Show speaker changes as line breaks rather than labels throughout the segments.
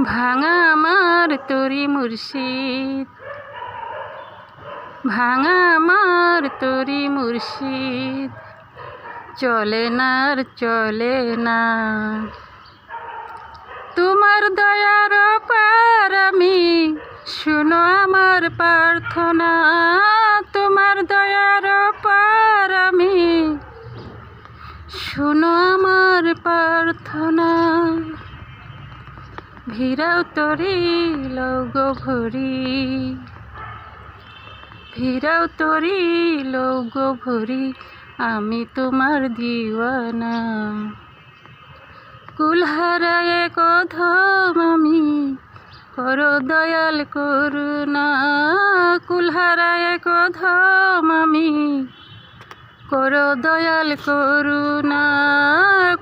ভাঙা আমার তরি মুর্শিদ। ভাঙা আমার তরি মুর্শিদ। চলে না চলে না। তোমার দয়ার পার আমি, শুনো আমার প্রার্থনা। তোমার দয়ার পার আমি, শুনো আমার প্রার্থনা। ভিড়াও তরি লৌগ ভরি। ভিড়াও তরি লৌগ ভরি, আমি তোমার দিওয়ানা। কুলহারায় কথম আমি, করো দয়াল করুণা। কুলহারায় কথম আমি, করো দয়াল করুণা।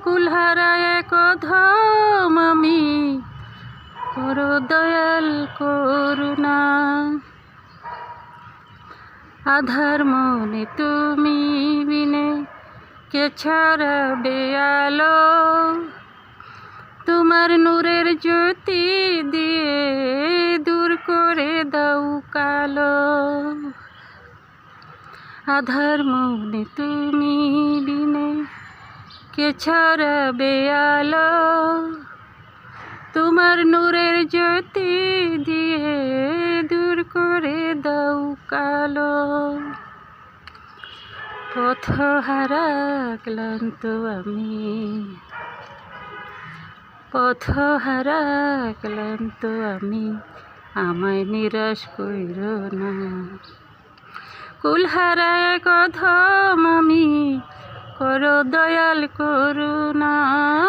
কুলহারায় কথম আমি করো দয়াল করুণা। আধার মনে তুমি বিনে, কে ছড়াবে আলো তোমার নূরের জ্যোতি দিয়ে দূর করে দাও কালো। আধার মনে তুমি বিনে, কে ছড়াবে আলো তোমার নূরের জ্যোতি দিয়ে দূর করে দাও কালো। পথ হারা ক্লান্ত আমি। পথ হারা ক্লান্ত আমি, আমায় নিরাশ কইর না। কুলহারায় কথম আমি, করো দয়াল করুণা।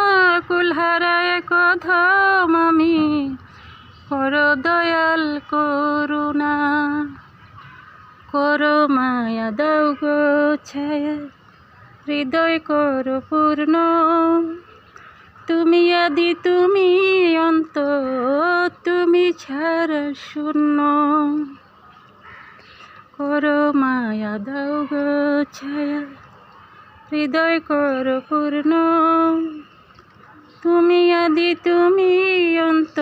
কুলহারায় কথম আমি করো দয়াল করুণা। করো মায়া, দাও গো ছায়া, হৃদয় করো পূর্ণ। তুমি আদি, তুমি অন্ত, তুমি ছাড়া শূন্য। করো মায়া, দাও গো ছায়া, হৃদয় করো পূর্ণ। তুমি আদি, তুমি অন্ত,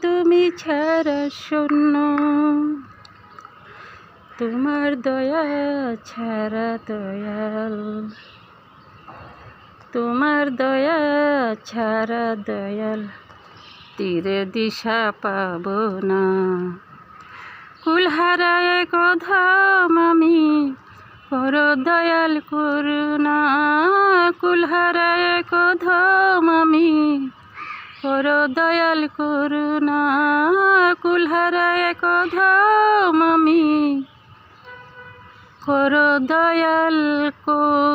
তুমি ছাড়া শূন্য। তোমার দয়া ছাড়া দয়াল। তোমার দয়া ছাড়া দয়াল, তীরে দিশা পাব না। কুলহারায় কথম আমি কর দয়াল করুণা। কুলহারায় কথম আমি। কর দয়াল করুণা কুলহারায় কথম আমি। কর দয়াল করুণা